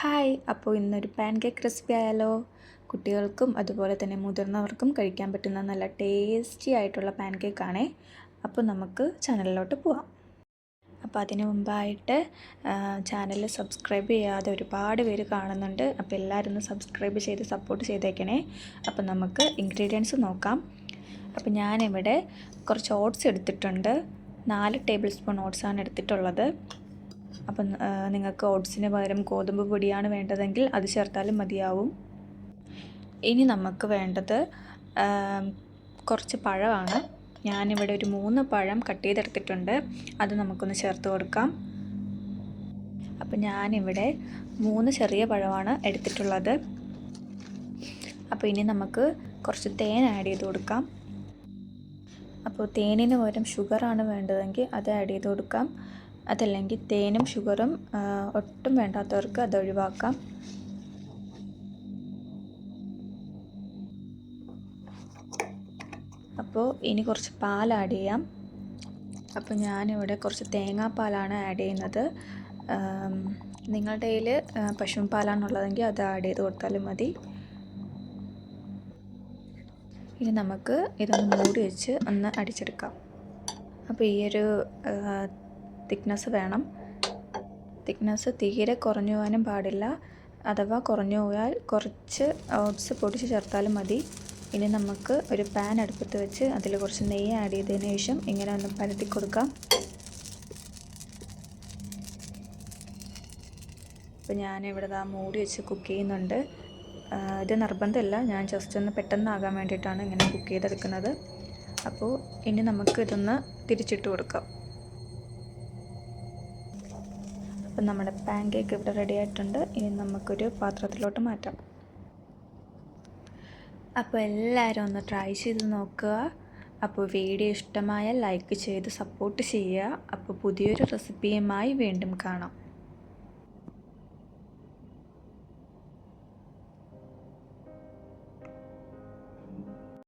Hi അപ്പോൾ ഇന്നൊരു pan cake recipe ആയാലോ? കുട്ടികൾക്കും അതുപോലെ തന്നെ മുതിർന്നവർക്കും കഴിക്കാൻ പറ്റുന്ന നല്ല ടേസ്റ്റി ആയിട്ടുള്ള പാൻ കേക്കാണേ അപ്പോൾ നമുക്ക് ചാനലിലോട്ട് പോവാം. അപ്പോൾ അതിന് മുമ്പായിട്ട് ചാനൽ സബ്സ്ക്രൈബ് ചെയ്യാതെ ഒരുപാട് പേര് കാണുന്നുണ്ട്. അപ്പോൾ എല്ലാവരും സബ്സ്ക്രൈബ് ചെയ്ത് സപ്പോർട്ട് ചെയ്തേക്കണേ. അപ്പോൾ നമുക്ക് ഇൻഗ്രീഡിയൻസ് നോക്കാം. അപ്പോൾ ഞാനിവിടെ കുറച്ച് ഓട്സ് എടുത്തിട്ടുണ്ട്. നാല് ടേബിൾ സ്പൂൺ ഓട്സാണ് എടുത്തിട്ടുള്ളത്. അപ്പം നിങ്ങൾക്ക് ഓട്സിന് പകരം ഗോതമ്പ് പൊടിയാണ് വേണ്ടതെങ്കിൽ അത് ചേർത്താലും മതിയാവും. ഇനി നമുക്ക് വേണ്ടത് കുറച്ച് പഴമാണ്. ഞാനിവിടെ ഒരു മൂന്ന് പഴം കട്ട് ചെയ്തെടുത്തിട്ടുണ്ട്. അത് നമുക്കൊന്ന് ചേർത്ത് കൊടുക്കാം. അപ്പം ഞാനിവിടെ മൂന്ന് ചെറിയ പഴമാണ് എടുത്തിട്ടുള്ളത്. അപ്പോൾ ഇനി നമുക്ക് കുറച്ച് തേൻ ആഡ് ചെയ്ത് കൊടുക്കാം. അപ്പോൾ തേനിന് പകരം ഷുഗറാണ് വേണ്ടതെങ്കിൽ അത് ആഡ് ചെയ്ത് കൊടുക്കാം. അതല്ലെങ്കിൽ തേനും ഷുഗറും ഒട്ടും വേണ്ടാത്തവർക്ക് അത് ഒഴിവാക്കാം. അപ്പോൾ ഇനി കുറച്ച് പാൽ ആഡ് ചെയ്യാം. അപ്പോൾ ഞാനിവിടെ കുറച്ച് തേങ്ങാപ്പാലാണ് ആഡ് ചെയ്യുന്നത്. നിങ്ങളുടെ കയ്യിൽ പശുവും പാലാണുള്ളതെങ്കിൽ അത് ആഡ് ചെയ്ത് കൊടുത്താലും മതി. ഇനി നമുക്ക് ഇതൊന്ന് മൂടി വെച്ച് ഒന്ന് അടിച്ചെടുക്കാം. അപ്പോൾ ഈ ഒരു തിക്നെസ് വേണം. തിക്നെസ് തീരെ കുറഞ്ഞു പോകാനും പാടില്ല. അഥവാ കുറഞ്ഞു പോയാൽ കുറച്ച് ഓട്സ് പൊടിച്ച് ചേർത്താലും മതി. ഇനി നമുക്ക് ഒരു പാൻ അടുപ്പത്ത് വെച്ച് അതിൽ കുറച്ച് നെയ്യ് ആഡ് ചെയ്തതിന് ശേഷം ഇങ്ങനെ ഒന്ന് പരത്തി കൊടുക്കാം. അപ്പോൾ ഞാനിവിടെ ആ മൂടി വെച്ച് കുക്ക് ചെയ്യുന്നുണ്ട്. ഇത് നിർബന്ധമില്ല ഞാൻ ജസ്റ്റ് ഒന്ന് പെട്ടെന്നാകാൻ വേണ്ടിയിട്ടാണ് ഇങ്ങനെ കുക്ക് ചെയ്തെടുക്കുന്നത്. അപ്പോൾ ഇനി നമുക്ക് ഇതൊന്ന് തിരിച്ചിട്ട് കൊടുക്കാം. അപ്പം നമ്മുടെ പാൻ കേക്ക് ഇവിടെ റെഡി ആയിട്ടുണ്ട്. ഇനി നമുക്കൊരു പാത്രത്തിലോട്ട് മാറ്റാം. അപ്പോൾ എല്ലാവരും ഒന്ന് ട്രൈ ചെയ്ത് നോക്കുക. അപ്പോൾ വീഡിയോ ഇഷ്ടമായ ലൈക്ക് ചെയ്ത് സപ്പോർട്ട് ചെയ്യുക. അപ്പോൾ പുതിയൊരു റെസിപ്പിയുമായി വീണ്ടും കാണാം.